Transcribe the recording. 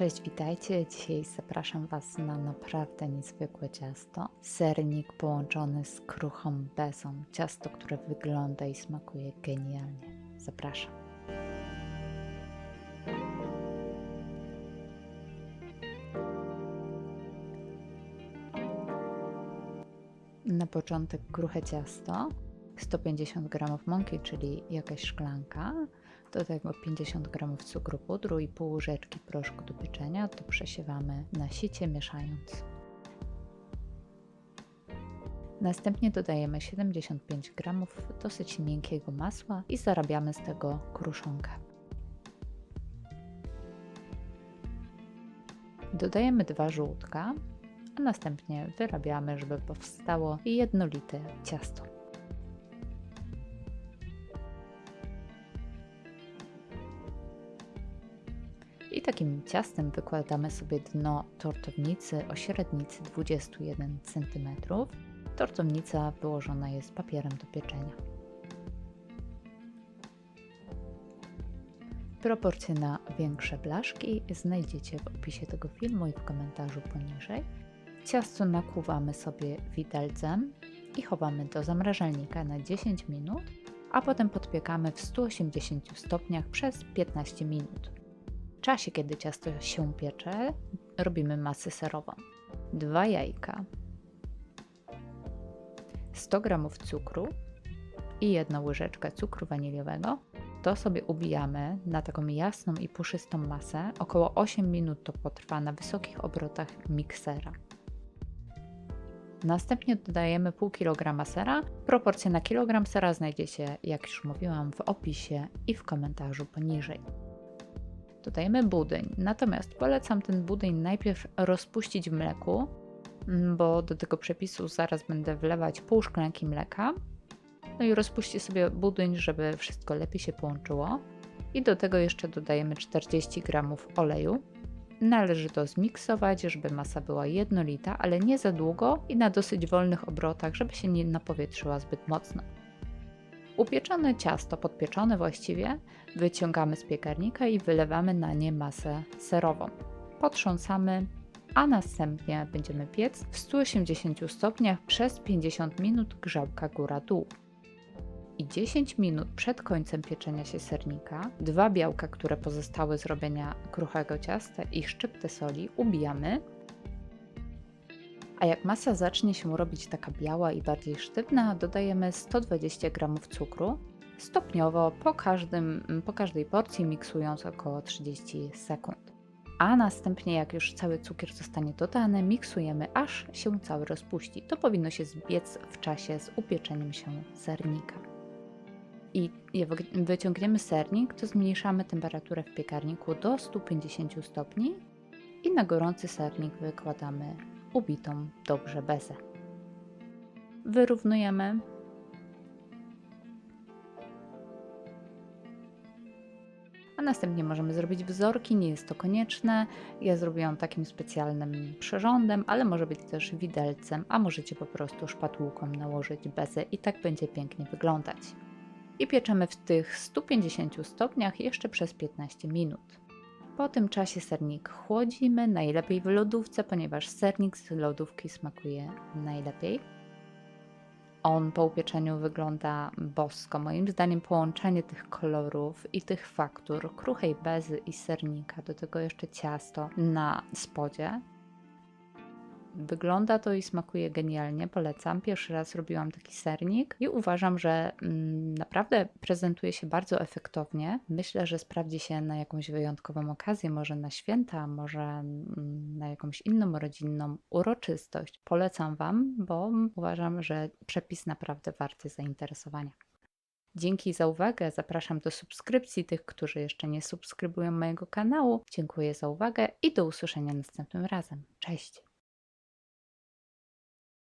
Cześć, witajcie. Dzisiaj zapraszam Was na naprawdę niezwykłe ciasto. Sernik połączony z kruchą bezą. Ciasto, które wygląda i smakuje genialnie. Zapraszam. Na początek kruche ciasto, 150 g mąki, czyli jakaś szklanka, do tego 50 g cukru pudru i pół łyżeczki proszku do pieczenia. To przesiewamy na sicie, mieszając. Następnie dodajemy 75 g dosyć miękkiego masła i zarabiamy z tego kruszonkę. Dodajemy dwa żółtka, a następnie wyrabiamy, żeby powstało jednolite ciasto. Takim ciastem wykładamy sobie dno tortownicy o średnicy 21 cm. Tortownica wyłożona jest papierem do pieczenia. Proporcje na większe blaszki znajdziecie w opisie tego filmu i w komentarzu poniżej. Ciasto nakłuwamy sobie widelcem i chowamy do zamrażalnika na 10 minut, a potem podpiekamy w 180 stopniach przez 15 minut. Czasie, kiedy ciasto się piecze, robimy masę serową. Dwa jajka, 100 g cukru i jedna łyżeczka cukru waniliowego. To sobie ubijamy na taką jasną i puszystą masę. Około 8 minut to potrwa na wysokich obrotach miksera. Następnie dodajemy pół kilograma sera. Proporcje na kilogram sera znajdziecie, jak już mówiłam, w opisie i w komentarzu poniżej. Dodajemy budyń, natomiast polecam ten budyń najpierw rozpuścić w mleku, bo do tego przepisu zaraz będę wlewać pół szklanki mleka. No i rozpuśćcie sobie budyń, żeby wszystko lepiej się połączyło. I do tego jeszcze dodajemy 40 g oleju. Należy to zmiksować, żeby masa była jednolita, ale nie za długo i na dosyć wolnych obrotach, żeby się nie napowietrzyła zbyt mocno. Upieczone ciasto, podpieczone właściwie, wyciągamy z piekarnika i wylewamy na nie masę serową. Potrząsamy, a następnie będziemy piec w 180 stopniach przez 50 minut grzałka góra-dół. I 10 minut przed końcem pieczenia się sernika, dwa białka, które pozostały z robienia kruchego ciasta i szczyptę soli ubijamy a jak masa zacznie się robić taka biała i bardziej sztywna, dodajemy 120 g cukru, stopniowo po, każdym, po każdej porcji miksując około 30 sekund. A następnie, jak już cały cukier zostanie dodany, miksujemy aż się cały rozpuści. To powinno się zbiec w czasie z upieczeniem się sernika. I wyciągniemy sernik, to zmniejszamy temperaturę w piekarniku do 150 stopni i na gorący sernik wykładamy ubitą dobrze bezę. Wyrównujemy. A następnie możemy zrobić wzorki, nie jest to konieczne. Ja zrobiłam takim specjalnym przyrządem, ale może być też widelcem, a możecie po prostu szpatułką nałożyć bezę i tak będzie pięknie wyglądać. I pieczemy w tych 150 stopniach jeszcze przez 15 minut. Po tym czasie sernik chłodzimy, najlepiej w lodówce, ponieważ sernik z lodówki smakuje najlepiej. On po upieczeniu wygląda bosko. Moim zdaniem połączenie tych kolorów i tych faktur, kruchej bezy i sernika, do tego jeszcze ciasto na spodzie, Wygląda to i smakuje genialnie, polecam. Pierwszy raz robiłam taki sernik i uważam, że mm, naprawdę prezentuje się bardzo efektownie. Myślę, że sprawdzi się na jakąś wyjątkową okazję, może na święta, może mm, na jakąś inną rodzinną uroczystość. Polecam Wam, bo uważam, że przepis naprawdę warty zainteresowania. Dzięki za uwagę. Zapraszam do subskrypcji tych, którzy jeszcze nie subskrybują mojego kanału. Dziękuję za uwagę i do usłyszenia następnym razem. Cześć!